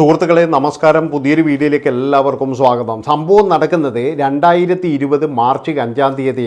സുഹൃത്തുക്കളെ നമസ്കാരം. പുതിയൊരു വീഡിയോയിലേക്ക് എല്ലാവർക്കും സ്വാഗതം. സംഭവം നടക്കുന്നത് രണ്ടായിരത്തി ഇരുപത് മാർച്ച് അഞ്ചാം തീയതി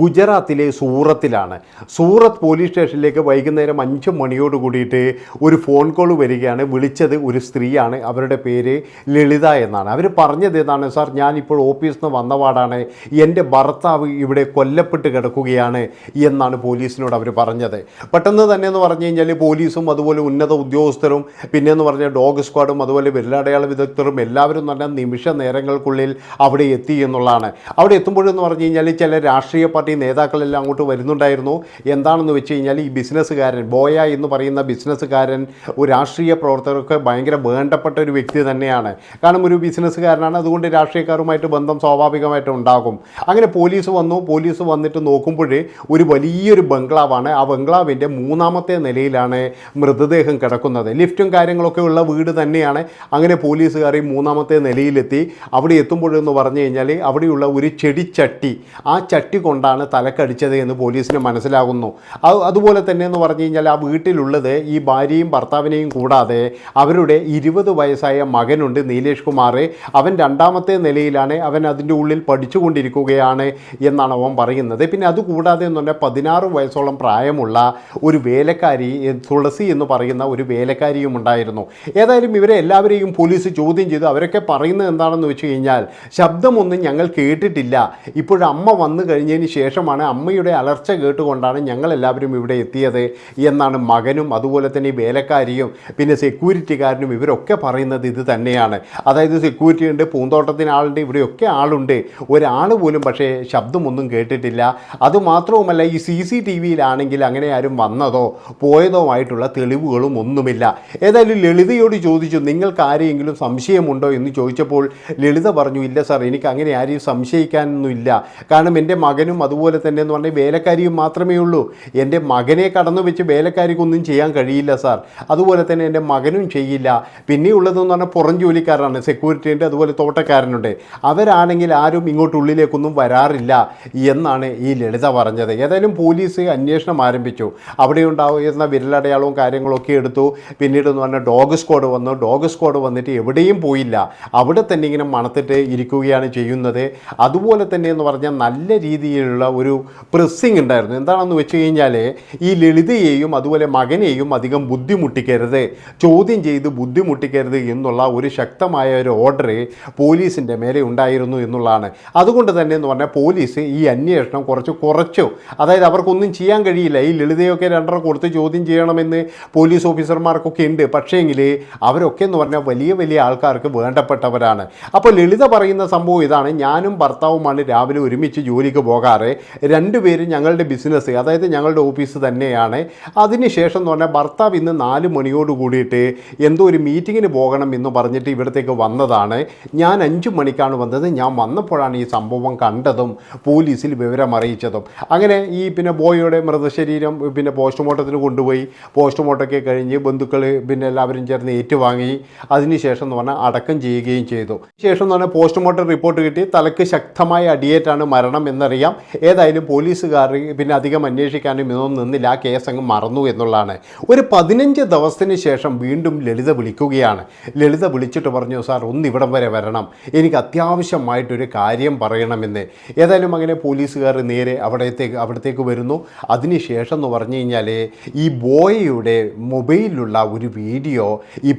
ഗുജറാത്തിലെ സൂറത്തിലാണ്. സൂറത്ത് പോലീസ് സ്റ്റേഷനിലേക്ക് വൈകുന്നേരം അഞ്ച് മണിയോട് കൂടിയിട്ട് ഒരു ഫോൺ കോൾ വരികയാണ്. വിളിച്ചത് ഒരു സ്ത്രീയാണ്. അവരുടെ പേര് ലളിത എന്നാണ്. അവർ പറഞ്ഞത് ഏതാണ്? സാർ ഞാനിപ്പോൾ ഓഫീസിൽ നിന്ന് വന്നപാടാണ് എന്റെ ഭർത്താവ് ഇവിടെ കൊല്ലപ്പെട്ട് കിടക്കുകയാണ് എന്നാണ് പോലീസിനോട് അവർ പറഞ്ഞത്. പെട്ടെന്ന് തന്നെ എന്ന് പറഞ്ഞു കഴിഞ്ഞാൽ പോലീസും അതുപോലെ ഉന്നത ഉദ്യോഗസ്ഥരും പിന്നെ എന്ന് പറഞ്ഞാൽ ഡോഗ് സ്ക്വാഡും അതുപോലെ വിരലടയാള വിദഗ്ധരും എല്ലാവരും തന്നെ നിമിഷ നേരങ്ങൾക്കുള്ളിൽ അവിടെ എത്തി എന്നുള്ളതാണ്. അവിടെ എത്തുമ്പോഴെന്ന് പറഞ്ഞു കഴിഞ്ഞാൽ ചില രാഷ്ട്രീയ പാർട്ടി നേതാക്കളെല്ലാം അങ്ങോട്ട് വരുന്നുണ്ടായിരുന്നു. എന്താണെന്ന് വെച്ച് കഴിഞ്ഞാൽ ഈ ബിസിനസ്സുകാരൻ ബോയ എന്ന് പറയുന്ന ബിസിനസ്സുകാരൻ ഒരു രാഷ്ട്രീയ പ്രവർത്തകർക്ക് ഭയങ്കര വേണ്ടപ്പെട്ട ഒരു വ്യക്തി തന്നെയാണ്. കാരണം ഒരു ബിസിനസ്സുകാരനാണ് അതുകൊണ്ട് രാഷ്ട്രീയക്കാരുമായിട്ട് ബന്ധം സ്വാഭാവികമായിട്ട് ഉണ്ടാകും. അങ്ങനെ പോലീസ് വന്നു. പോലീസ് വന്നിട്ട് നോക്കുമ്പോൾ ഒരു വലിയൊരു ബംഗ്ലാവാണ്. ആ ബംഗ്ലാവിന്റെ മൂന്നാമത്തെ നിലയിലാണ് മൃതദേഹം കിടക്കുന്നത്. ലിഫ്റ്റും കാര്യങ്ങളൊക്കെ ഉള്ള വീട് തന്നെയാണ്. അങ്ങനെ പോലീസുകാരി മൂന്നാമത്തെ നിലയിലെത്തി. അവിടെ എത്തുമ്പോഴെന്ന് പറഞ്ഞു കഴിഞ്ഞാൽ അവിടെയുള്ള ഒരു ചെടിച്ചട്ടി ആ ചട്ടി കൊണ്ടാണ് തലക്കടിച്ചത് എന്ന് പോലീസിന് മനസ്സിലാകുന്നു. അത് അതുപോലെ തന്നെ എന്ന് പറഞ്ഞു കഴിഞ്ഞാൽ ആ വീട്ടിലുള്ളത് ഈ ഭാര്യയും ഭർത്താവിനെയും കൂടാതെ അവരുടെ ഇരുപത് വയസ്സായ മകനുണ്ട് നീലേഷ് കുമാർ അവൻ രണ്ടാമത്തെ നിലയിലാണ്. അവൻ അതിന്റെ ഉള്ളിൽ പഠിച്ചുകൊണ്ടിരിക്കുകയാണ് എന്നാണ് അവൻ പറയുന്നത്. പിന്നെ അതുകൂടാതെ എന്ന് പറഞ്ഞാൽ പതിനാറ് വയസ്സോളം പ്രായമുള്ള ഒരു വേലക്കാരി തുളസി എന്ന് പറയുന്ന ഒരു വേലക്കാരിയും ഉണ്ടായിരുന്നു. ഏതായാലും ഇവരെ എല്ലാവരെയും പോലീസ് ചോദ്യം ചെയ്തു. അവരൊക്കെ പറയുന്നത് എന്താണെന്ന് വെച്ച് കഴിഞ്ഞാൽ ശബ്ദമൊന്നും ഞങ്ങൾ കേട്ടിട്ടില്ല. ഇപ്പോഴമ്മ വന്നു കഴിഞ്ഞതിന് ശേഷമാണ് അമ്മയുടെ അലർച്ച കേട്ടുകൊണ്ടാണ് ഞങ്ങളെല്ലാവരും ഇവിടെ എത്തിയത് എന്നാണ് മകനും അതുപോലെ തന്നെ വേലക്കാരിയും പിന്നെ സെക്യൂരിറ്റിക്കാരനും ഇവരൊക്കെ പറയുന്നത് ഇത് തന്നെയാണ്. അതായത് സെക്യൂരിറ്റി ഉണ്ട് പൂന്തോട്ടത്തിന് ആളുണ്ട് ഇവിടെയൊക്കെ ആളുണ്ട്. ഒരാൾ പോലും പക്ഷേ ശബ്ദമൊന്നും കേട്ടിട്ടില്ല. അതുമാത്രവുമല്ല ഈ സി സി ടി വിയിലാണെങ്കിൽ അങ്ങനെ ആരും വന്നതോ പോയതോ ആയിട്ടുള്ള തെളിവുകളും ഒന്നുമില്ല. ഏതായാലും ലളിതയോട് ചോദിച്ചു നിങ്ങൾക്ക് ആരെയെങ്കിലും സംശയമുണ്ടോ എന്ന് ചോദിച്ചപ്പോൾ ലളിത പറഞ്ഞു ഇല്ല സാർ എനിക്ക് അങ്ങനെ ആരെയും സംശയിക്കാനൊന്നുമില്ല. കാരണം എന്റെ മകനും അതുപോലെ തന്നെ എന്ന് പറഞ്ഞാൽ വേലക്കാരിയും മാത്രമേ ഉള്ളൂ. എന്റെ മകനെ കടന്നു വെച്ച് വേലക്കാരിക്കൊന്നും ചെയ്യാൻ കഴിയില്ല സാർ. അതുപോലെ തന്നെ എന്റെ മകനും ചെയ്യില്ല. പിന്നെ ഉള്ളതെന്ന് പറഞ്ഞാൽ പുറം ജോലിക്കാരാണ് സെക്യൂരിറ്റീന്റെ അതുപോലെ തോട്ടക്കാരനുണ്ട്. അവരാണെങ്കിൽ ആരും ഇങ്ങോട്ട് ഉള്ളിലേക്കൊന്നും വരാറില്ല എന്നാണ് ഈ ലളിത പറഞ്ഞത്. ഏതായാലും പോലീസ് അന്വേഷണം ആരംഭിച്ചു. അവിടെ ഉണ്ടാവുന്ന വിരലടയാളവും കാര്യങ്ങളൊക്കെ എടുത്തു. പിന്നീട് എന്ന് പറഞ്ഞാൽ ഡോഗ് സ്ക്വാഡ് വന്നു. ഡോഗ് സ്ക്വാഡ് വന്നിട്ട് എവിടെയും പോയില്ല. അവിടെ തന്നെ ഇങ്ങനെ മണത്തിട്ട് ഇരിക്കുകയാണ് ചെയ്യുന്നത്. അതുപോലെ തന്നെ എന്ന് പറഞ്ഞാൽ നല്ല രീതിയിലുള്ള ഒരു പ്രസ്സിങ് ഉണ്ടായിരുന്നു. എന്താണെന്ന് വെച്ച് കഴിഞ്ഞാൽ ഈ ലളിതയെയും അതുപോലെ മകനെയും അധികം ബുദ്ധിമുട്ടിക്കരുത്. ചോദ്യം ചെയ്ത് ബുദ്ധിമുട്ടിക്കരുത് എന്നുള്ള ഒരു ശക്തമായ ഒരു ഓർഡർ പോലീസിന്റെ മേലെ ഉണ്ടായിരുന്നു എന്നുള്ളതാണ്. അതുകൊണ്ട് തന്നെ എന്ന് പറഞ്ഞാൽ പോലീസ് ഈ അന്വേഷണം കുറച്ച് കുറച്ചു. അതായത് അവർക്കൊന്നും ചെയ്യാൻ കഴിയില്ല. ഈ ലളിതയൊക്കെ രണ്ടര കൊടുത്ത് ചോദ്യം ചെയ്യണമെന്ന് പോലീസ് ഓഫീസർമാർക്കൊക്കെ ഉണ്ട്. പക്ഷേ പക്ഷേങ്കിൽ അവരൊക്കെ എന്ന് പറഞ്ഞാൽ വലിയ വലിയ ആൾക്കാർക്ക് വേണ്ടപ്പെട്ടവരാണ്. അപ്പോൾ ലളിത പറയുന്ന സംഭവം ഇതാണ്. ഞാനും ഭർത്താവുമാണ് രാവിലെ ഒരുമിച്ച് ജോലിക്ക് പോകാറ്. രണ്ടുപേരും ഞങ്ങളുടെ ബിസിനസ് അതായത് ഞങ്ങളുടെ ഓഫീസ് തന്നെയാണ്. അതിനുശേഷം എന്ന് പറഞ്ഞാൽ ഭർത്താവ് ഇന്ന് നാല് മണിയോട് കൂടിയിട്ട് എന്തോ ഒരു മീറ്റിങ്ങിന് പോകണം എന്ന് പറഞ്ഞിട്ട് ഇവിടത്തേക്ക് വന്നതാണ്. ഞാൻ അഞ്ച് മണിക്കാണ് വന്നത്. ഞാൻ വന്നപ്പോഴാണ് ഈ സംഭവം കണ്ടതും പോലീസിൽ വിവരം അറിയിച്ചതും. അങ്ങനെ ഈ പിന്നെ ബോയിയുടെ മൃതശരീരം പിന്നെ പോസ്റ്റ്മോർട്ടത്തിന് കൊണ്ടുപോയി. പോസ്റ്റ്മോർട്ടമൊക്കെ കഴിഞ്ഞ് ബന്ധുക്കൾ പിന്നെ എല്ലാവരും ചേർന്ന് ഏറ്റുവാങ്ങി. അതിനുശേഷം എന്ന് പറഞ്ഞാൽ അടക്കം ചെയ്യുകയും ചെയ്തു. ശേഷം എന്ന് പറഞ്ഞാൽ പോസ്റ്റ്മോർട്ടം റിപ്പോർട്ട് കിട്ടി. തലക്ക് ശക്തമായ അടിയേറ്റാണ് മരണം എന്നറിയാം. ഏതായാലും പോലീസുകാർ പിന്നെ അധികം അന്വേഷിക്കാനും ഇതൊന്നും നിന്നില്ല. ആ കേസ് അങ്ങ് മറന്നു എന്നുള്ളതാണ്. ഒരു പതിനഞ്ച് ദിവസത്തിന് ശേഷം വീണ്ടും ലളിത വിളിക്കുകയാണ്. ലളിത വിളിച്ചിട്ട് പറഞ്ഞു സാർ ഒന്ന് ഇവിടം വരെ വരണം. എനിക്ക് അത്യാവശ്യമായിട്ടൊരു കാര്യം പറയണമെന്ന്. ഏതായാലും അങ്ങനെ പോലീസുകാർ നേരെ അവിടത്തേക്ക് അവിടത്തേക്ക് വരുന്നു. അതിനുശേഷം എന്ന് പറഞ്ഞു കഴിഞ്ഞാൽ ഈ ബോയയുടെ മൊബൈലിലുള്ള ഒരു വീഡിയോ ഈ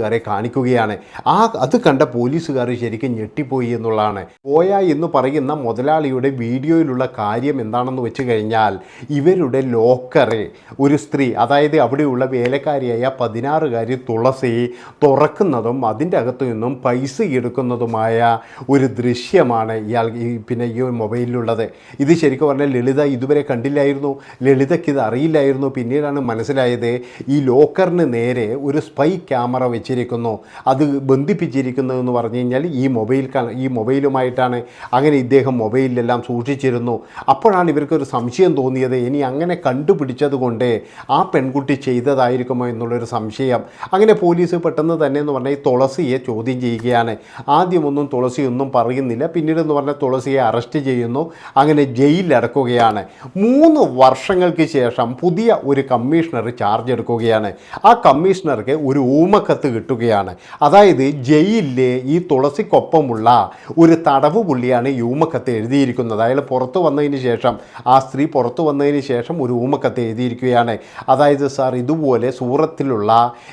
പോലീസുകാരെ കാണിക്കുകയാണ്. ആ അത് കണ്ട പോലീസുകാർ ശരിക്കും ഞെട്ടിപ്പോയി എന്നുള്ളതാണ്. പോയ എന്ന് പറയുന്ന മുതലാളിയുടെ വീഡിയോയിലുള്ള കാര്യം എന്താണെന്ന് വെച്ച് കഴിഞ്ഞാൽ ഇവരുടെ ലോക്കറ് ഒരു സ്ത്രീ അതായത് അവിടെയുള്ള വേലക്കാരിയായ പതിനാറുകാരി തുളസി തുറക്കുന്നതും അതിന്റെ അകത്തു നിന്നും പൈസ എടുക്കുന്നതുമായ ഒരു ദൃശ്യമാണ് ഇയാൾ ഈ പിന്നെ ഈ മൊബൈലിലുള്ളത്. ഇത് ശരിക്കും പറഞ്ഞാൽ ലളിത ഇതുവരെ കണ്ടില്ലായിരുന്നു. ലളിതയ്ക്ക് ഇത് അറിയില്ലായിരുന്നു. പിന്നീടാണ് മനസ്സിലായത് ഈ ലോക്കറിന് നേരെ ഒരു സ്പൈ ക്യാമറ വെച്ചിരിക്കുന്നു അത് ബന്ധിപ്പിച്ചിരിക്കുന്നു എന്ന് പറഞ്ഞു കഴിഞ്ഞാൽ ഈ മൊബൈൽ ഈ മൊബൈലുമായിട്ടാണ് അങ്ങനെ ഇദ്ദേഹം മൊബൈലിലെല്ലാം സൂക്ഷിച്ചിരുന്നു. അപ്പോഴാണ് ഇവർക്കൊരു സംശയം തോന്നിയത്. ഇനി അങ്ങനെ കണ്ടുപിടിച്ചത് കൊണ്ട് ആ പെൺകുട്ടി ചെയ്തതായിരിക്കുമോ എന്നുള്ളൊരു സംശയം. അങ്ങനെ പോലീസ് പെട്ടെന്ന് തന്നെ എന്ന് പറഞ്ഞാൽ ഈ തുളസിയെ ചോദ്യം ചെയ്യുകയാണ്. ആദ്യമൊന്നും തുളസി ഒന്നും പറയുന്നില്ല. പിന്നീട് എന്ന് പറഞ്ഞാൽ തുളസിയെ അറസ്റ്റ് ചെയ്യുന്നു. അങ്ങനെ ജയിലിലടക്കുകയാണ് മൂന്ന് വർഷങ്ങൾക്ക് ശേഷം പുതിയ ഒരു കമ്മീഷണർ ചാർജ് എടുക്കുകയാണ്. ആ കമ്മീഷണർക്ക് ഒരു ഊമക്കത്ത് കിട്ടുകയാണ്. അതായത് ജയിലിലെ ഈ തുളസിക്കൊപ്പമുള്ള ഒരു തടവ് പുള്ളിയാണ് ഈ ഊമക്കത്ത് എഴുതിയിരിക്കുന്നത്. അയാൾ പുറത്തു വന്നതിന് ശേഷം ആ സ്ത്രീ പുറത്തു വന്നതിന് ശേഷം ഒരു ഊമക്കത്ത് എഴുതിയിരിക്കുകയാണ്. അതായത് സാർ ഇതുപോലെ സൂറത്തിലുള്ള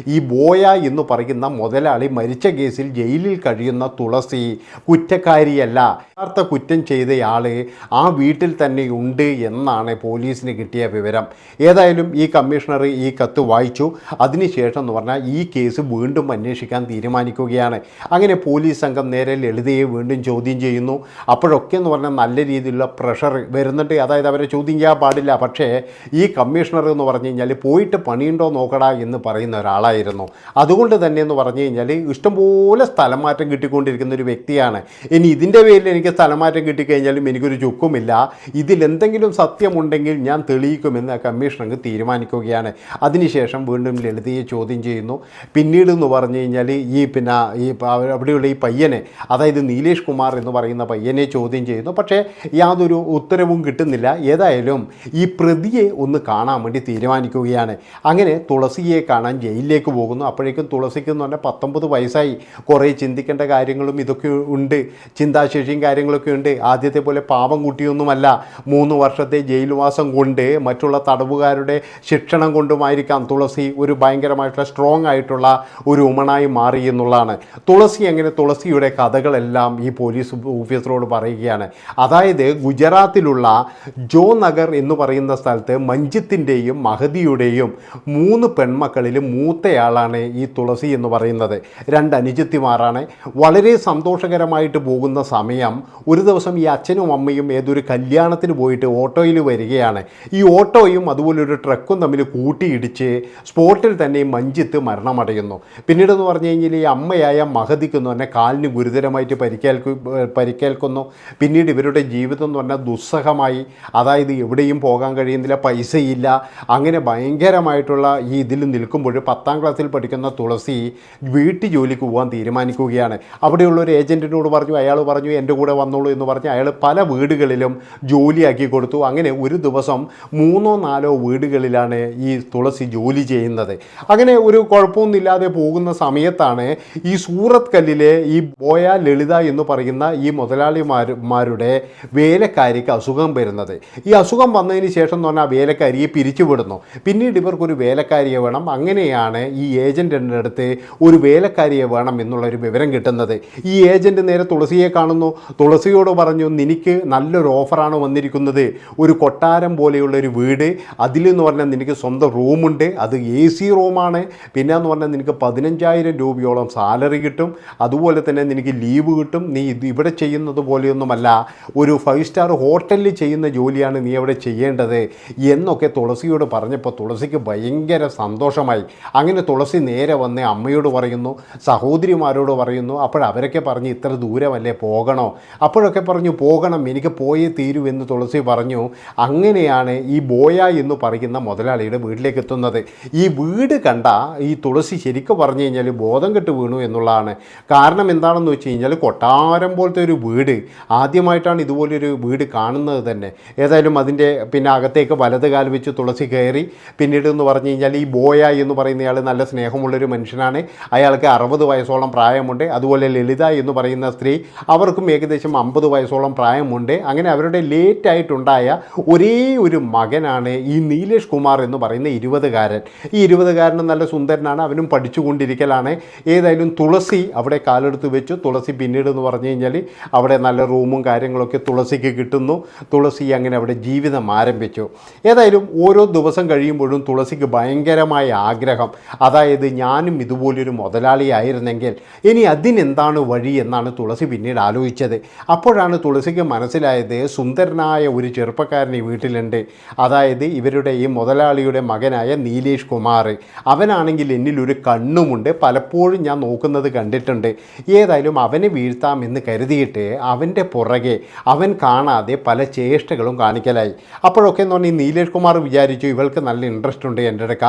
ഈ ബോയ എന്ന് പറയുന്ന മുതലാളി മരിച്ച കേസിൽ ജയിലിൽ കഴിയുന്ന തുളസി കുറ്റക്കാരിയല്ല. യഥാർത്ഥ കുറ്റം ചെയ്തയാൾ ആ വീട്ടിൽ തന്നെ ഉണ്ട് എന്നാണ് പോലീസിന് കിട്ടിയ വിവരം. ഏതായാലും ഈ കമ്മീഷണർ ഈ കത്ത് വായിച്ചു. അതിനുശേഷം എന്ന് പറഞ്ഞാൽ ഈ കേസ് വീണ്ടും അന്വേഷിക്കാൻ തീരുമാനിക്കുകയാണ്. അങ്ങനെ പോലീസ് സംഘം നേരെ ലളിതയെ വീണ്ടും ചോദ്യം ചെയ്യുന്നു. അപ്പോഴൊക്കെ എന്ന് പറഞ്ഞാൽ നല്ല രീതിയിലുള്ള പ്രഷർ വരുന്നുണ്ട്. അതായത് അവരെ ചോദ്യം ചെയ്യാൻ പാടില്ല. പക്ഷേ ഈ കമ്മീഷണർ എന്ന് പറഞ്ഞു കഴിഞ്ഞാൽ പോയിട്ട് പണിയുണ്ടോ നോക്കടാ എന്ന് പറയുന്ന ഒരാളായിരുന്നു. അതുകൊണ്ട് തന്നെ എന്ന് പറഞ്ഞു കഴിഞ്ഞാൽ ഇഷ്ടംപോലെ സ്ഥലമാറ്റം കിട്ടിക്കൊണ്ടിരിക്കുന്ന ഒരു വ്യക്തിയാണ്. ഇനി ഇതിന്റെ പേരിൽ എനിക്ക് സ്ഥലം മാറ്റം കിട്ടിക്കഴിഞ്ഞാലും എനിക്കൊരു ചുക്കുമില്ല. ഇതിലെന്തെങ്കിലും സത്യമുണ്ടെങ്കിൽ ഞാൻ തെളിയിക്കുമെന്ന് ആ കമ്മീഷണർ തീരുമാനിക്കുകയാണ്. അതിനുശേഷം വീണ്ടും ലളിതയെ ചോദ്യം ചെയ്യുന്നു. പിന്നീട് എന്ന് പറഞ്ഞു കഴിഞ്ഞാൽ ഈ പിന്നെ ഈ അവിടെയുള്ള ഈ പയ്യനെ അതായത് നീലേഷ് കുമാർ എന്ന് പറയുന്ന പയ്യനെ ചോദ്യം ചെയ്യുന്നു. പക്ഷേ യാതൊരു ഉത്തരവും കിട്ടുന്നില്ല. ഏതായാലും ഈ പ്രതിയെ ഒന്ന് കാണാൻ വേണ്ടി തീരുമാനിക്കുകയാണ്. അങ്ങനെ തുളസിയെ കാണാൻ ജയിലിലേക്ക് പോകുന്നു. അപ്പോഴേക്കും തുളസിക്ക് എന്ന് പറഞ്ഞാൽ പത്തൊമ്പത് വയസ്സായി. കുറേ ചിന്തിക്കേണ്ട കാര്യങ്ങളും ഇതൊക്കെ ഉണ്ട്. ചിന്താശേഷിയും കാര്യങ്ങളൊക്കെ ഉണ്ട്. ആദ്യത്തെ പോലെ പാപം കുട്ടിയൊന്നുമല്ല. മൂന്ന് വർഷത്തെ ജയിൽവാസം കൊണ്ട് മറ്റുള്ള തടവുകാരുടെ ശിക്ഷണം കൊണ്ടുമായിരിക്കാം. തുളസി ഒരു ഭയങ്കരമായിട്ടുള്ള സ്ട്രോങ് ആയിട്ടുള്ള ഒരു ഉമണായി മാറി എന്നുള്ളതാണ്. തുളസി അങ്ങനെ തുളസിയുടെ കഥകളെല്ലാം ഈ പോലീസ് ഓഫീസറോട് പറയുകയാണ്. അതായത് ഗുജറാത്തിലുള്ള ജോ നഗർ എന്ന് പറയുന്ന സ്ഥലത്ത് മഞ്ജിത്തിന്റെയും മഹതിയുടെയും മൂന്ന് പെൺമക്കളിൽ മൂത്തയാളാണ് ഈ തുളസി എന്ന് പറയുന്നത്. രണ്ട് അനുജത്തിമാരാണ്. വളരെ സന്തോഷകരമായിട്ട് പോകുന്ന സമയം ഒരു ദിവസം ഈ അച്ഛനും അമ്മയും ഏതൊരു കല്യാണത്തിന് പോയിട്ട് ഓട്ടോയിൽ വരികയാണ്. ഈ ഓട്ടോയും അതുപോലെ ഒരു ട്രക്കും തമ്മിൽ കൂട്ടിയിടിച്ച് സ്പോട്ടിൽ തന്നെ മഞ്ജിത്ത് മരണമടയുന്നു. പിന്നീട് എന്ന് പറഞ്ഞു കഴിഞ്ഞാൽ ഈ അമ്മയായ മഹതിക്കുന്നു എന്നെ കാലിന് ഗുരുതരമായിട്ട് പരിക്കേൽക്കു പരിക്കേൽക്കുന്നു. പിന്നീട് ഇവരുടെ ജീവിതം എന്ന് പറഞ്ഞാൽ ദുസ്സഹമായി. അതായത് എവിടെയും പോകാൻ കഴിയുന്നില്ല പൈസയില്ല. അങ്ങനെ ഭയങ്കരമായിട്ടുള്ള ഈ ഇതിൽ നിൽക്കുമ്പോൾ പത്താം ക്ലാസ്സിൽ പഠിക്കുന്ന തുളസി വീട്ടു ജോലിക്ക് പോകാൻ തീരുമാനിക്കുകയാണ്. അവിടെയുള്ള ഒരു ഏജന്റിനോട് പറഞ്ഞു അയാൾ പറഞ്ഞു എന്റെ കൂടെ വന്നോളൂ എന്ന് പറഞ്ഞ് അയാൾ പല വീടുകളിലും ജോലിയാക്കി കൊടുത്തു. അങ്ങനെ ഒരു ദിവസം മൂന്നോ നാലോ വീടുകളിലാണ് ഈ തുളസി ജോലി ചെയ്യുന്നത്. അങ്ങനെ ഒരു കുഴപ്പമൊന്നുമില്ലാതെ പോകുന്ന സമയത്താണ് ഈ സൂറത്ത് കല്ലിലെ ഈ ബോയ ലളിത എന്ന് പറയുന്ന ഈ മുതലാളിമാരുടെ വേലക്കാരിക്ക് അസുഖം വരുന്നത്. ഈ അസുഖം വന്നതിന് ശേഷം എന്ന് പറഞ്ഞാൽ വേലക്കാരിയെ പിരിച്ചുവിടുന്നു. പിന്നീട് ഇവർക്കൊരു വേലക്കാരിയെ വേണം. അങ്ങനെയാണ് ഈ ഏജന്റിന്റെ അടുത്ത് ഒരു വേലക്കാരിയെ വേണം എന്നുള്ളൊരു വിവരം കിട്ടുന്നത്. ഈ ഏജന്റ് നേരെ തുളസിയെ കാണുന്നു. തുളസിയോട് പറഞ്ഞു നിനക്ക് നല്ലൊരു ഓഫറാണ് വന്നിരിക്കുന്നത്. ഒരു കൊട്ടാരം പോലെയുള്ള ഒരു വീട്. അതിലെന്ന് പറഞ്ഞാൽ നിനക്ക് സ്വന്തം റൂമുണ്ട്. അത് എ സി റൂമാണ്. പിന്നെ എന്ന് പറഞ്ഞാൽ നിനക്ക് പതിനഞ്ചായിരം രൂപയോളം സാലറി കിട്ടും. അതുപോലെ തന്നെ നിനക്ക് ലീവ് കിട്ടും. നീ ഇത് ഇവിടെ ചെയ്യുന്നത് പോലെയൊന്നുമല്ല. ഒരു ഫൈവ് സ്റ്റാർ ഹോട്ടലിൽ ചെയ്യുന്ന ജോലിയാണ് നീ അവിടെ ചെയ്യേണ്ടത് എന്നൊക്കെ തുളസിയോട് പറഞ്ഞപ്പോൾ തുളസിക്ക് ഭയങ്കര സന്തോഷമായി. അങ്ങനെ തുളസി നേരെ വന്ന് അമ്മയോട് പറയുന്നു സഹോദരിമാരോട് പറയുന്നു അപ്പോഴവരൊക്കെ പറഞ്ഞ് ഇത്ര ദൂരമല്ലേ പോകണോ? അപ്പോഴൊക്കെ പറഞ്ഞു പോകണം എനിക്ക് പോയേ തീരൂ എന്ന് തുളസി പറഞ്ഞു. അങ്ങനെയാണ് ഈ ബോയ എന്ന് പറയുന്ന മുതലാളിയുടെ വീട്ടിലേക്ക് എത്തുന്നത്. ഈ വീട് കണ്ട ഈ തുളസി ശരിക്കും പറഞ്ഞു കഴിഞ്ഞാൽ ബോധം കെട്ട് വീണു എന്നുള്ളതാണ്. കാരണം എന്താണെന്ന് വെച്ച് കഴിഞ്ഞാൽ കൊട്ടാരം പോലത്തെ ഒരു വീട് ആദ്യമായിട്ടാണ് ഇതുപോലൊരു വീട് കാണുന്നത് തന്നെ. ഏതായാലും അതിന്റെ പിന്നെ അകത്തേക്ക് വലത് കാൽ വെച്ച് തുളസി കയറി പിന്നീട് എന്ന് പറഞ്ഞു കഴിഞ്ഞാൽ ഈ ബോയ എന്ന് പറയുന്നയാൾ നല്ല സ്നേഹമുള്ളൊരു മനുഷ്യനാണ്. അയാൾക്ക് അറുപത് വയസ്സോളം പ്രായമുണ്ട്. അതുപോലെ ലളിത എന്ന് പറയുന്ന സ്ത്രീ അവർക്കും ഏകദേശം അമ്പത് വയസ്സോളം പ്രായമുണ്ട്. അങ്ങനെ അവരുടെ ലേറ്റായിട്ടുണ്ടായ ഒരേ ഒരു മകനാണ് ഈ നീലേഷ് കുമാർ എന്ന് പറയുന്ന ഇരുപതുകാരൻ. ഈ ഇരുപതുകാരനും നല്ല സുന്ദരനാണ്. അവനും പഠിച്ചുകൊണ്ടിരിക്കലാണ് ഏതായാലും തുളസി അവിടെ കാലെടുത്ത് വെച്ചു. തുളസി പിന്നീട് എന്ന് പറഞ്ഞു കഴിഞ്ഞാൽ അവിടെ നല്ല റൂമും കാര്യങ്ങളൊക്കെ തുളസിക്ക് കിട്ടുന്നു. തുളസി അങ്ങനെ അവിടെ ജീവിതം ആരംഭിച്ചു. ഏതായാലും ഓരോ ദിവസം കഴിയുമ്പോഴും തുളസിക്ക് ഭയങ്കരമായ ആഗ്രഹം. അതായത് ഞാനും ഇതുപോലൊരു മുതലാളിയായിരുന്നെങ്കിൽ ഇനി അതിനെന്താണ് വഴി എന്നാണ് തുളസി പിന്നീട് ആലോചിച്ചത്. അപ്പോഴാണ് തുളസിക്ക് മനസ്സിലായത് സുന്ദരനായ ഒരു ചെറുപ്പക്കാരൻ ഈ വീട്ടിലുണ്ട്. അതായത് ഇവരുടെ ഈ മുതലാളിയുടെ മകനായ നീലേഷ് കുമാർ. അവനാണെങ്കിൽ എന്നിൽ ഒരു കണ്ണുമുണ്ട് പലപ്പോഴും ഞാൻ നോക്കുന്നത് കണ്ടിട്ടുണ്ട്. ഏതായാലും അവനെ വീഴ്ത്താം എന്ന് കരുതിയിട്ട് അവന്റെ പുറകെ അവൻ കാണാതെ പല ചേഷ്ടകളും കാണിക്കലായി. അപ്പോഴൊക്കെ എന്ന് പറഞ്ഞാൽ നീലേഷ് കുമാർ വിചാരിച്ചു ഇവൾക്ക് നല്ല ഇൻട്രസ്റ്റ് ഉണ്ട് എന്റെ അടുക്ക.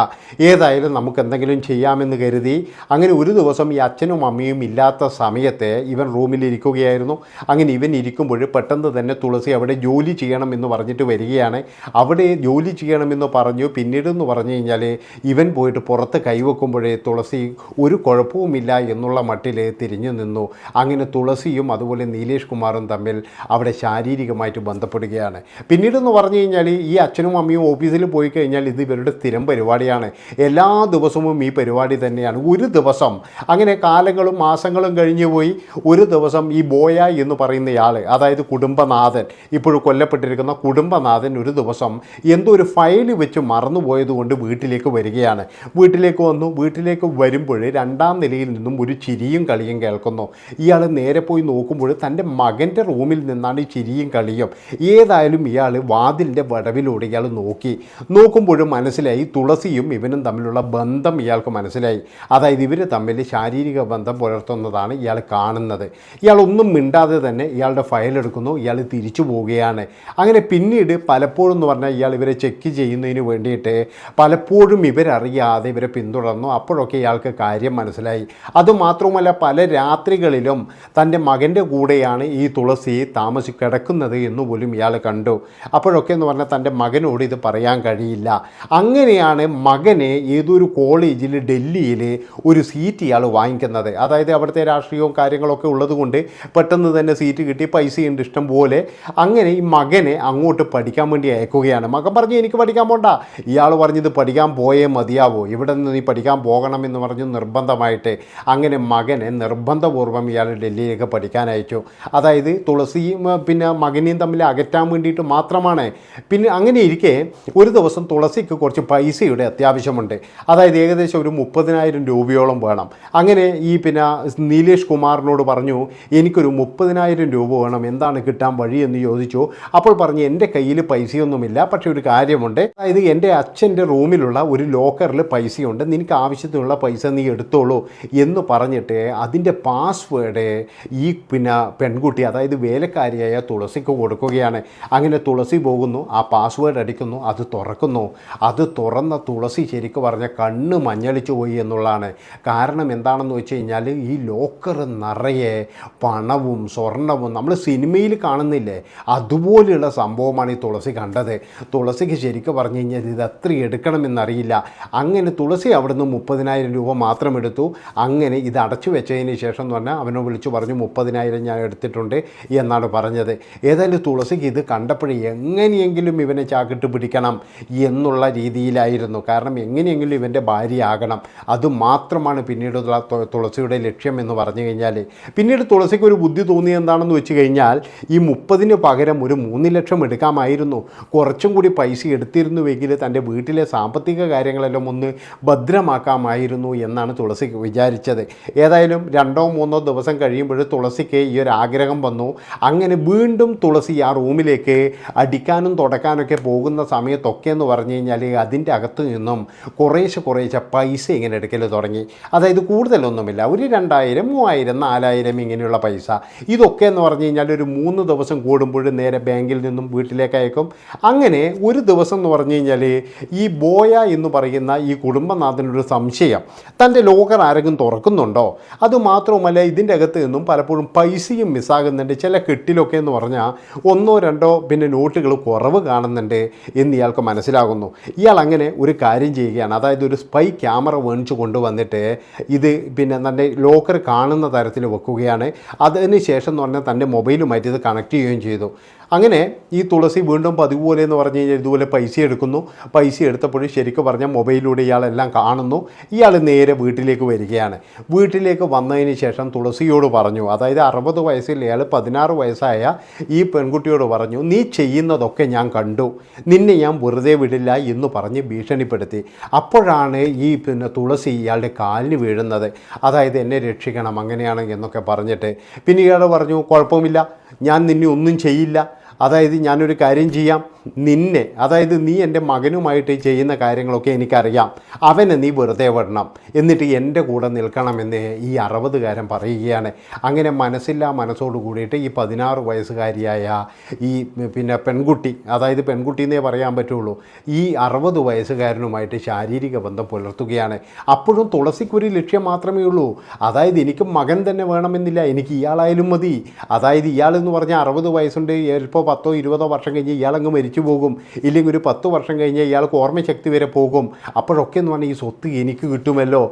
ഏതായാലും നമുക്ക് എന്തെങ്കിലും ചെയ്യാമെന്ന് കരുതി. അങ്ങനെ ഒരു ദിവസം ഈ അച്ഛനും അമ്മയും ഇല്ലാത്ത സമയത്ത് ഇവൻ റൂമിൽ ഇരിക്കുകയായിരുന്നു. അങ്ങനെ ഇവൻ ഇരിക്കുമ്പോൾ പെട്ടെന്ന് തന്നെ തുളസി അവിടെ ജോലി ചെയ്യണം എന്ന് പറഞ്ഞിട്ട് വരികയാണ്. അവിടെ ജോലി ചെയ്യണമെന്ന് പറഞ്ഞു. പിന്നീട് എന്ന് പറഞ്ഞു കഴിഞ്ഞാൽ ഇവൻ പോയിട്ട് പുറത്ത് കൈവെക്കുമ്പോഴേ തുളസി തുളസി ഒരു കുഴപ്പവുമില്ല എന്നുള്ള മട്ടിൽ തിരിഞ്ഞു നിന്നു. അങ്ങനെ തുളസിയും അതുപോലെ നീലേഷ് കുമാറും തമ്മിൽ അവിടെ ശാരീരികമായിട്ട് ബന്ധപ്പെടുകയാണ്. പിന്നീടെന്ന് പറഞ്ഞു കഴിഞ്ഞാൽ ഈ അച്ഛനും അമ്മയും ഓഫീസിൽ പോയി കഴിഞ്ഞാൽ ഇത് ഇവരുടെ സ്ഥിരം പരിപാടിയാണ്. എല്ലാ ദിവസവും ഈ പരിപാടി തന്നെയാണ്. ഒരു ദിവസം അങ്ങനെ കാലങ്ങളും മാസങ്ങളും കഴിഞ്ഞു പോയി. ഒരു ദിവസം ഈ ബോയ എന്ന് പറയുന്നയാൾ അതായത് കുടുംബനാഥൻ ഇപ്പോഴും കൊല്ലപ്പെട്ടിരിക്കുന്ന കുടുംബനാഥൻ ഒരു ദിവസം എന്തോ ഒരു ഫയൽ വെച്ച് മറന്നുപോയതുകൊണ്ട് വീട്ടിലേക്ക് വരികയാണ്. വീട്ടിലേക്ക് വന്നു. വീട്ടിലേക്ക് വരുമ്പോൾ രണ്ടാം നിലയിൽ നിന്നും ഒരു ചിരിയും കളിയും കേൾക്കുന്നു. ഇയാൾ നേരെ പോയി നോക്കുമ്പോൾ തന്റെ മകന്റെ റൂമിൽ നിന്നാണ് ഈ ചിരിയും കളിയും. ഏതായാലും ഇയാൾ വാതിലിന്റെ വടവിലൂടെ ഇയാൾ നോക്കി. നോക്കുമ്പോഴും മനസ്സിലായി തുളസിയും ഇവനും തമ്മിലുള്ള ബന്ധം ഇയാൾക്ക് മനസ്സിലായി. അതായത് ഇവർ തമ്മിൽ ശാരീരിക ബന്ധം പുലർത്തുന്നതാണ് ഇയാൾ കാണുന്നത്. ഇയാൾ ഒന്നും മിണ്ടാതെ തന്നെ ഇയാളുടെ ഫയൽ എടുക്കുന്നു. ഇയാൾ തിരിച്ചു പോവുകയാണ്. അങ്ങനെ പിന്നീട് പലപ്പോഴും എന്ന് പറഞ്ഞാൽ ഇയാൾ ഇവരെ ചെക്ക് ചെയ്യുന്നതിന് വേണ്ടിയിട്ട് പലപ്പോഴും ഇവരറിയാതെ ഇവരെ പിന്തുടർന്നു. അപ്പോഴൊക്കെ ഇയാൾക്ക് കാര്യം മനസ്സിലായി. അതുമാത്രവുമല്ല പല രാത്രികളിലും തന്റെ മകന്റെ കൂടെയാണ് ഈ തുളസി താമസി കിടക്കുന്നത് എന്ന് പോലും ഇയാൾ കണ്ടു. അപ്പോഴൊക്കെ എന്ന് പറഞ്ഞാൽ തന്റെ മകനോട് ഇത് പറയാൻ കഴിയില്ല. അങ്ങനെയാണ് മകനെ ഏതൊരു കോളേജിൽ ഡൽഹിയിൽ ഒരു സീറ്റ് ഇയാൾ വാങ്ങിക്കുന്നത്. അതായത് അവിടുത്തെ രാഷ്ട്രീയവും കാര്യങ്ങളൊക്കെ ഉള്ളതുകൊണ്ട് പെട്ടെന്ന് തന്നെ സീറ്റ് കിട്ടി പൈസയുണ്ട് ഇഷ്ടം പോലെ. അങ്ങനെ ഈ മകനെ അങ്ങോട്ട് പഠിക്കാൻ വേണ്ടി അയക്കുകയാണ്. മകൻ പറഞ്ഞു എനിക്ക് പഠിക്കാൻ പോണ്ട. ഇയാൾ പറഞ്ഞത് പഠിക്കാൻ പോയേ മതിയാവോ. ഇവിടെ നിന്ന് നീ പഠിക്കാൻ പോകണം എന്ന് പറഞ്ഞു നിർബന്ധമായിട്ട് അങ്ങനെ മകനെ നിർബന്ധപൂർവം ഇയാൾ ഡൽഹിയിലേക്ക് പഠിക്കാൻ അയച്ചു. അതായത് തുളസിയും പിന്നെ മകനെയും തമ്മിൽ അകറ്റാൻ വേണ്ടിയിട്ട് മാത്രമാണ്. പിന്നെ അങ്ങനെ ഇരിക്കെ ഒരു ദിവസം തുളസിക്ക് കുറച്ച് പൈസയുടെ അത്യാവശ്യമുണ്ട്. അതായത് ഏകദേശം ഒരു മുപ്പതിനായിരം രൂപയോളം വേണം. അങ്ങനെ ഈ പിന്നെ നീലേഷ് കുമാറിനോട് പറഞ്ഞു എനിക്കൊരു മുപ്പതിനായിരം രൂപ വേണം. എന്താണ് കിട്ടാൻ വഴി? എന്ന് ചോദിച്ചു. അപ്പോൾ പറഞ്ഞു എന്റെ കയ്യിൽ പൈസയൊന്നുമില്ല. പക്ഷേ ഒരു കാര്യമുണ്ട്. അതായത് എന്റെ അച്ഛന്റെ റൂമിലുള്ള ഒരു ലോക്കറിൽ പൈസയുണ്ട്. നിനക്ക് ആവശ്യത്തിനുള്ള പൈസ നീ എടുത്തോളൂ എന്ന് പറഞ്ഞിട്ട് അതിന്റെ പാസ്വേഡ് ഈ പിന്നെ പെൺകുട്ടി അതായത് വേലക്കാരിയായ തുളസിക്ക് കൊടുക്കുകയാണ്. അങ്ങനെ തുളസി പോകുന്നു ആ പാസ്വേഡ് അടിക്കുന്നു അത് തുറക്കുന്നു. അത് തുറന്ന തുളസി ശരിക്കും പറഞ്ഞ കണ്ണ് മഞ്ഞളിച്ചു പോയി എന്നുള്ളതാണ്. കാരണം എന്താണെന്ന് വെച്ച് കഴിഞ്ഞാൽ ഈ ലോക്കർ നിറയെ പണവും സ്വർണവും നമ്മൾ സിനിമയിൽ കാണുന്നില്ലേ? അതുപോലെയുള്ള സംഭവമാണ് ഈ തുളസി കണ്ടത്. തുളസിക്ക് ശരിക്കും പറഞ്ഞു കഴിഞ്ഞാൽ ഇത് എത്ര എടുക്കണമെന്നറിയില്ല. അങ്ങനെ തുളസി അവിടുന്ന് മുപ്പതിനായിരം രൂപ മാത്രം എടുത്തു. അങ്ങനെ ഇത് അടച്ചു വെച്ചതിന് ശേഷം എന്ന് പറഞ്ഞാൽ അവനെ വിളിച്ചു പറഞ്ഞു മുപ്പതിനായിരം ഞാൻ എടുത്തിട്ടുണ്ട് എന്നാണ് പറഞ്ഞത്. ഏതായാലും തുളസിക്ക് ഇത് കണ്ടപ്പോഴേ എങ്ങനെയെങ്കിലും ഇവനെ ചാക്കിട്ട് പിടിക്കണം എന്നുള്ള രീതിയിലായിരുന്നു. കാരണം എങ്ങനെയെങ്കിലും ഇവന്റെ ഭാര്യയാകണം. അതുമാത്രമാണ് പിന്നീടുള്ള തു- തുളസിയുടെ ലക്ഷ്യം എന്ന് പറഞ്ഞു കഴിഞ്ഞാൽ. പിന്നീട് തുളസിക്ക് ഒരു ബുദ്ധി തോന്നി എന്താണെന്ന് വെച്ച് കഴിഞ്ഞാൽ ഈ മുപ്പതിന് പകരം ഒരു മൂന്ന് ലക്ഷം എടുക്കാമായിരുന്നു. കുറച്ചും കൂടി പൈസ എടുത്തിരുന്നുവെങ്കിൽ തന്റെ വീട്ടിലെ സാമ്പത്തിക കാര്യങ്ങളെല്ലാം ഒന്ന് ഭദ്രമാക്കാമായിരുന്നു. എന്നാണ് തുളസി വിചാരിച്ചത്. ഏതായാലും രണ്ടോ മൂന്നോ ദിവസം കഴിയുമ്പോൾ തുളസിക്ക് ഈ ഒരു ആഗ്രഹം വന്നു. അങ്ങനെ വീണ്ടും തുളസി ആ റൂമിലേക്ക് അടിക്കാനും തുടക്കാനൊക്കെ പോകുന്ന സമയത്തൊക്കെ എന്ന് പറഞ്ഞു കഴിഞ്ഞാൽ അതിന്റെ അകത്ത് നിന്നും കുറേശ്ശെ കുറേശ്ശെ പൈസ ഇങ്ങനെ എടുക്കൽ തുടങ്ങി. അതായത് കൂടുതലൊന്നുമില്ല. ഒരു രണ്ടായിരം മൂവായിരം നാലായിരം ഇങ്ങനെയുള്ള പൈസ. ഇതൊക്കെ എന്ന് പറഞ്ഞു കഴിഞ്ഞാൽ ഒരു മൂന്ന് ദിവസം കൂടുമ്പോൾ നേരെ ബാങ്കിൽ നിന്നും വീട്ടിലേക്ക് അയക്കും. അങ്ങനെ ഒരു ദിവസം എന്ന് പറഞ്ഞു കഴിഞ്ഞാൽ ഈ ബോയ എന്ന് പറയുന്ന ഈ കുടുംബനാഥനൊരു സംശയം. തന്റെ ലോക്കർ ആരെങ്കിലും തുറക്കുന്നുണ്ടോ? അതുമാത്രവുമല്ല ഇതിന്റെ അകത്ത് നിന്നും പലപ്പോഴും പൈസയും മിസ്സാകുന്നുണ്ട്. ചില കെട്ടിലൊക്കെ എന്ന് പറഞ്ഞാൽ ഒന്നോ രണ്ടോ പിന്നെ നോട്ടുകൾ കുറവ് കാണുന്നുണ്ട് എന്ന് ഇയാൾക്ക് മനസ്സിലാകുന്നു. ഇയാൾ അങ്ങനെ ഒരു കാര്യം ചെയ്യുകയാണ്. അതായത് ഒരു സ്പൈ ക്യാമറ മേടിച്ചു കൊണ്ടുവന്നിട്ട് ഇത് പിന്നെ തന്റെ ലോക്കർ കാണുന്ന തരത്തിൽ വെക്കുകയാണ്. അതിന് ശേഷം എന്ന് പറഞ്ഞാൽ തന്റെ മൊബൈലുമായിട്ട് ഇത് കണക്ട് ചെയ്യുകയും ചെയ്തു. അങ്ങനെ ഈ തുളസി വീണ്ടും പതിവ് എന്ന് പറഞ്ഞു കഴിഞ്ഞാൽ ഇതുപോലെ പൈസ എടുക്കുന്നു. പൈസ എടുത്തപ്പോഴും ശരിക്കും പറഞ്ഞാൽ മൊബൈലിലൂടെ ഇയാളെല്ലാം കാണുന്നു. ഇയാൾ നേരെ വീട്ടിലേക്ക് വരികയാണ്. വീട്ടിലേക്ക് വന്നതിന് ശേഷം തുളസിയോട് പറഞ്ഞു അതായത് അറുപത് വയസ്സിൽ ഇയാൾ പതിനാറ് വയസ്സായ ഈ പെൺകുട്ടിയോട് പറഞ്ഞു നീ ചെയ്യുന്നതൊക്കെ ഞാൻ കണ്ടു. നിന്നെ ഞാൻ വെറുതെ വിടില്ല എന്ന് പറഞ്ഞ് ഭീഷണിപ്പെടുത്തി. അപ്പോഴാണ് ഈ പിന്നെ തുളസി ഇയാളുടെ കാലിന് വീഴുന്നത്. അതായത് എന്നെ രക്ഷിക്കണം അങ്ങനെയാണ് എന്നൊക്കെ പറഞ്ഞിട്ട്. പിന്നെ ഇയാൾ പറഞ്ഞു കുഴപ്പമില്ല. ഞാൻ നിന്നെ ഒന്നും ചെയ്യില്ല. അതായത് ഞാനൊരു കാര്യം ചെയ്യാം. നിന്നെ അതായത് നീ എന്റെ മകനുമായിട്ട് ചെയ്യുന്ന കാര്യങ്ങളൊക്കെ എനിക്കറിയാം. അവനെ നീ വെറുതെ വിടണം. എന്നിട്ട് എന്റെ കൂടെ നിൽക്കണമെന്ന് ഈ അറുപതുകാരൻ പറയുകയാണ്. അങ്ങനെ മനസ്സില്ലാ മനസ്സോട് കൂടിയിട്ട് ഈ പതിനാറ് വയസ്സുകാരിയായ ഈ പിന്നെ പെൺകുട്ടി അതായത് പെൺകുട്ടി എന്നേ പറയാൻ പറ്റുള്ളൂ ഈ അറുപത് വയസ്സുകാരനുമായിട്ട് ശാരീരിക ബന്ധം പുലർത്തുകയാണ്. അപ്പോഴും തുളസിക്കൊരു ലക്ഷ്യം മാത്രമേ ഉള്ളൂ. അതായത് എനിക്ക് മകൻ തന്നെ വേണമെന്നില്ല. എനിക്ക് ഇയാളായാലും മതി. അതായത് ഇയാളെന്ന് പറഞ്ഞാൽ അറുപത് വയസ്സുണ്ട് ചിലപ്പോൾ പത്തോ ഇരുപതോ വർഷം കഴിഞ്ഞ് ഇയാളങ്ങ് മരിച്ചു പോകും. ഇല്ലെങ്കിൽ ഒരു പത്ത് വർഷം കഴിഞ്ഞ് ഇയാൾക്ക് ഓർമ്മശക്തി വരെ പോകും. അപ്പോഴൊക്കെ എന്ന് പറഞ്ഞാൽ ഈ സ്വത്ത് എനിക്ക് കിട്ടുമല്ലോ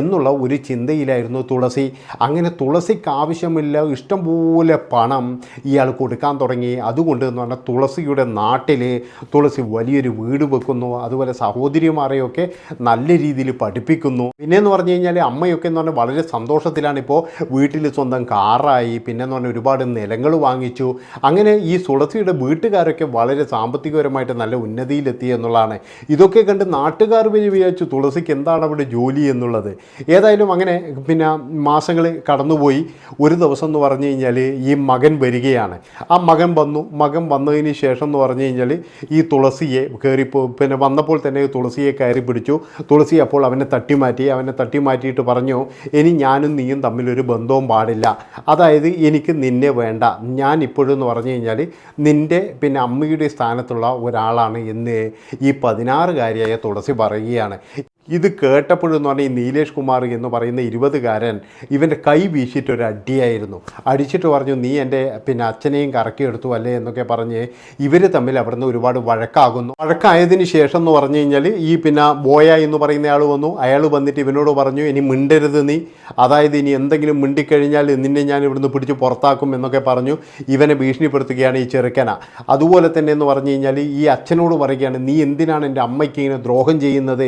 എന്നുള്ള ഒരു ചിന്തയിലായിരുന്നു തുളസി. അങ്ങനെ തുളസിക്ക് ആവശ്യമില്ല ഇഷ്ടംപോലെ പണം ഇയാൾ കൊടുക്കാൻ തുടങ്ങി. അതുകൊണ്ട് എന്ന് പറഞ്ഞാൽ തുളസിയുടെ നാട്ടിൽ തുളസി വലിയൊരു വീട് വെക്കുന്നു. അതുപോലെ സഹോദരിമാരെയൊക്കെ നല്ല രീതിയിൽ പഠിപ്പിക്കുന്നു. പിന്നെയെന്ന് പറഞ്ഞു കഴിഞ്ഞാൽ അമ്മയൊക്കെ എന്ന് പറഞ്ഞാൽ വളരെ സന്തോഷത്തിലാണ് ഇപ്പോൾ വീട്ടിൽ സ്വന്തം കാറായി. പിന്നെ എന്ന് പറഞ്ഞാൽ ഒരുപാട് നിലങ്ങൾ വാങ്ങിച്ചു. അങ്ങനെ ഈ തുളസിയുടെ വീട്ടുകാരൊക്കെ വളരെ സാമ്പത്തികപരമായിട്ട് നല്ല ഉന്നതിയിലെത്തി എന്നുള്ളതാണ്. ഇതൊക്കെ കണ്ട് നാട്ടുകാർ വഴി വിചാരിച്ചു തുളസിക്ക് എന്താണ് അവിടെ ജോലി എന്നുള്ളത്. ഏതായാലും അങ്ങനെ പിന്നെ മാസങ്ങൾ കടന്നുപോയി. ഒരു ദിവസം എന്ന് പറഞ്ഞു കഴിഞ്ഞാൽ ഈ മകൻ വരികയാണ്. ആ മകൻ വന്നു. മകൻ വന്നതിന് ശേഷം എന്ന് പറഞ്ഞു കഴിഞ്ഞാൽ ഈ തുളസിയെ കയറിപ്പോ പിന്നെ വന്നപ്പോൾ തന്നെ തുളസിയെ കയറി പിടിച്ചു. തുളസി അപ്പോൾ അവനെ തട്ടിമാറ്റി അവനെ തട്ടിമാറ്റിയിട്ട് പറഞ്ഞു ഇനി ഞാനും നീയും തമ്മിലൊരു ബന്ധവും പാടില്ല. അതായത് എനിക്ക് നിന്നെ വേണ്ട. ഞാൻ ഇപ്പോഴെന്ന് പറഞ്ഞു കഴിഞ്ഞാൽ നിന്റെ പിന്നെ അമ്മയുടെ സ്ഥാനത്തുള്ള ഒരാളാണ് എന്ന് ഈ പതിനാറുകാരിയായ തുളസി പറയുകയാണ്. ഇത് കേട്ടപ്പോഴെന്ന് പറഞ്ഞാൽ ഈ നീലേഷ് കുമാർ എന്ന് പറയുന്ന ഇരുപതുകാരൻ ഇവന്റെ കൈ വീശിയിട്ട് ഒരു അടിയായിരുന്നു. അടിച്ചിട്ട് പറഞ്ഞു നീ എന്റെ പിന്നെ അച്ഛനെയും കറക്കിയെടുത്തു അല്ലേ? എന്നൊക്കെ പറഞ്ഞ് ഇവർ തമ്മിൽ അവിടുന്ന് ഒരുപാട് വഴക്കാകുന്നു. വഴക്കായതിന് ശേഷം എന്ന് പറഞ്ഞു കഴിഞ്ഞാൽ ഈ പിന്നെ ബോയ എന്ന് പറയുന്ന ആൾ വന്നു. അയാൾ വന്നിട്ട് ഇവനോട് പറഞ്ഞു ഇനി മിണ്ടരുത് നീ. അതായത് ഇനി എന്തെങ്കിലും മിണ്ടിക്കഴിഞ്ഞാൽ നിന്നെ ഞാൻ ഇവിടുന്ന് പിടിച്ച് പുറത്താക്കും എന്നൊക്കെ പറഞ്ഞു ഇവനെ ഭീഷണിപ്പെടുത്തുകയാണ് ഈ ചെറുക്കന. അതുപോലെ തന്നെ എന്ന് പറഞ്ഞു കഴിഞ്ഞാൽ ഈ അച്ഛനോട് പറയുകയാണ് നീ എന്തിനാണ് എന്റെ അമ്മയ്ക്ക് ഇങ്ങനെ ദ്രോഹം ചെയ്യുന്നത്?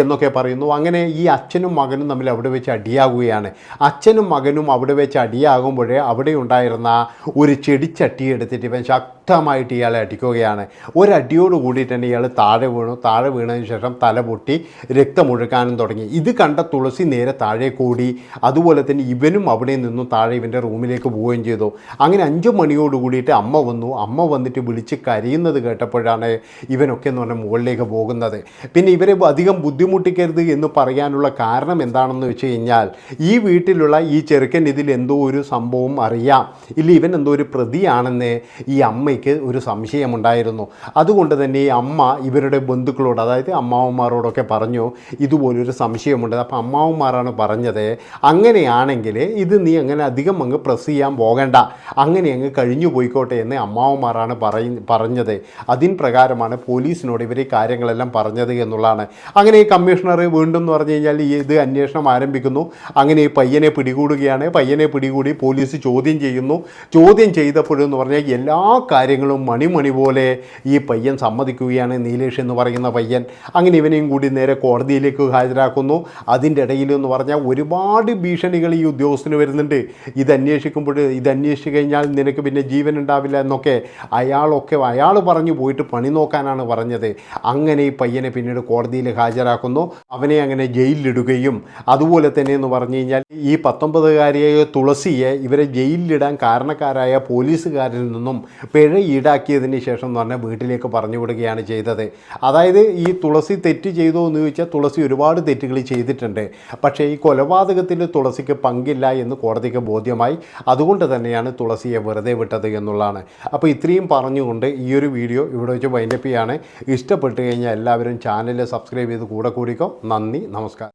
എന്നൊക്കെ പറയുന്നു അങ്ങനെ ഈ അച്ഛനും മകനും തമ്മിൽ അവിടെ വെച്ച് അടിയാകുകയാണ്. അച്ഛനും മകനും അവിടെ വെച്ച് അടിയാകുമ്പോഴേ അവിടെ ഉണ്ടായിരുന്ന ഒരു ചെടിച്ചട്ടി എടുത്തിട്ട് ഇവൻ ശക്തമായിട്ട് ഇയാളെ അടിക്കുകയാണ്. ഒരടിയോട് കൂടി തന്നെ ഇയാൾ താഴെ വീണു. താഴെ വീണതിന് ശേഷം തല പൊട്ടി രക്തമൊഴുക്കാനും തുടങ്ങി. ഇത് കണ്ട തുളസി നേരെ താഴെ കൂടി. അതുപോലെ തന്നെ ഇവനും അവിടെ നിന്നും താഴെ ഇവന്റെ റൂമിലേക്ക് പോവുകയും ചെയ്തു. അങ്ങനെ അഞ്ചു മണിയോട് കൂടിയിട്ട് അമ്മ വന്നു. അമ്മ വന്നിട്ട് വിളിച്ച് കരയുന്നത് കേട്ടപ്പോഴാണ് ഇവനൊക്കെ എന്ന് പറഞ്ഞാൽ മുകളിലേക്ക് പോകുന്നത്. പിന്നെ ഇവരെ അധികം ബുദ്ധിമുട്ടിക്കരുത് എന്ന് പറയാനുള്ള കാരണം എന്താണെന്ന് വെച്ച് കഴിഞ്ഞാൽ ഈ വീട്ടിലുള്ള ഈ ചെറുക്കൻ ഇതിൽ എന്തോ ഒരു സംഭവം അറിയാം. ഇല്ല ഇവൻ എന്തോ ഒരു പ്രതിയാണെന്ന് ഈ അമ്മയ്ക്ക് ഒരു സംശയമുണ്ടായിരുന്നു. അതുകൊണ്ട് തന്നെ ഈ അമ്മ ഇവരുടെ ബന്ധുക്കളോട് അതായത് അമ്മാവന്മാരോടൊക്കെ പറഞ്ഞു ഇതുപോലൊരു സംശയമുണ്ട്. അപ്പോൾ അമ്മാവന്മാരാണ് പറഞ്ഞത് അങ്ങനെയാണെങ്കിൽ ഇത് നീ അങ്ങനെ അധികം അങ്ങ് പ്രസ് ചെയ്യാൻ പോകണ്ട. അങ്ങനെ അങ്ങ് കഴിഞ്ഞു പോയിക്കോട്ടെ എന്ന് അമ്മാവന്മാരാണ് പറയ പറഞ്ഞത്. അതിൻ പ്രകാരമാണ് പോലീസിനോട് ഇവർ ഈ കാര്യങ്ങളെല്ലാം പറഞ്ഞത് എന്നുള്ളതാണ്. അങ്ങനെ ഈ കമ്മീഷണർ വീണ്ടും എന്ന് പറഞ്ഞു കഴിഞ്ഞാൽ ഇത് അന്വേഷണം ആരംഭിക്കുന്നു. അങ്ങനെ ഈ പയ്യനെ പിടികൂടുകയാണ്. പയ്യനെ പിടികൂടി പോലീസ് ചോദ്യം ചെയ്യുന്നു. ചോദ്യം ചെയ്തപ്പോഴെന്ന് പറഞ്ഞാൽ എല്ലാ കാര്യങ്ങളും മണിമണി പോലെ ഈ പയ്യൻ സമ്മതിക്കുകയാണ് നീലേഷ് എന്ന് പറയുന്ന പയ്യൻ. അങ്ങനെ ഇവനെയും കൂടി നേരെ കോടതിയിലേക്ക് ഹാജരാക്കുന്നു. അതിന്റെ ഇടയിൽ എന്ന് പറഞ്ഞാൽ ഒരുപാട് ഭീഷണികൾ ഈ ഉദ്യോഗസ്ഥന് വരുന്നുണ്ട്. ഇത് അന്വേഷിക്കുമ്പോൾ ഇത് അന്വേഷിച്ച് കഴിഞ്ഞാൽ നിനക്ക് പിന്നെ ജീവൻ ഉണ്ടാവില്ല എന്നൊക്കെ അയാളൊക്കെ അയാൾ പറഞ്ഞു പോയിട്ട് പണി നോക്കാനാണ് പറഞ്ഞത്. അങ്ങനെ ഈ പയ്യനെ പിന്നീട് കോടതിയിൽ ഹാജരാക്കുന്നു. അവനെ അങ്ങനെ ജയിലിലിടുകയും അതുപോലെ തന്നെ എന്ന് പറഞ്ഞു കഴിഞ്ഞാൽ ഈ പത്തൊമ്പതുകാരിയായ തുളസിയെ ഇവരെ ജയിലിലിടാൻ കാരണക്കാരായ പോലീസുകാരിൽ നിന്നും പിഴ ഈടാക്കിയതിന് ശേഷം എന്ന് പറഞ്ഞാൽ വീട്ടിലേക്ക് പറഞ്ഞു വിടുകയാണ് ചെയ്തത്. അതായത് ഈ തുളസി തെറ്റ് ചെയ്തോ എന്ന് ചോദിച്ചാൽ തുളസി ഒരുപാട് തെറ്റുകൾ ചെയ്തിട്ടുണ്ട്. പക്ഷേ ഈ കൊലപാതകത്തിൽ തുളസിക്ക് പങ്കില്ല എന്ന് കോടതിക്ക് ബോധ്യമായി. അതുകൊണ്ട് തന്നെയാണ് തുളസിയെ വെറുതെ വിട്ടത് എന്നുള്ളതാണ്. അപ്പോൾ ഇത്രയും പറഞ്ഞുകൊണ്ട് ഈ ഒരു വീഡിയോ ഇവിടെ വെച്ച് വൈൻഡപ്പ് ചെയ്യാണ്. ഇഷ്ടപ്പെട്ട് കഴിഞ്ഞാൽ എല്ലാവരും ചാനൽ സബ്സ്ക്രൈബ് ചെയ്ത് കൂടെ കൂടിക്കോ. നന്ദി നമസ്കാരം.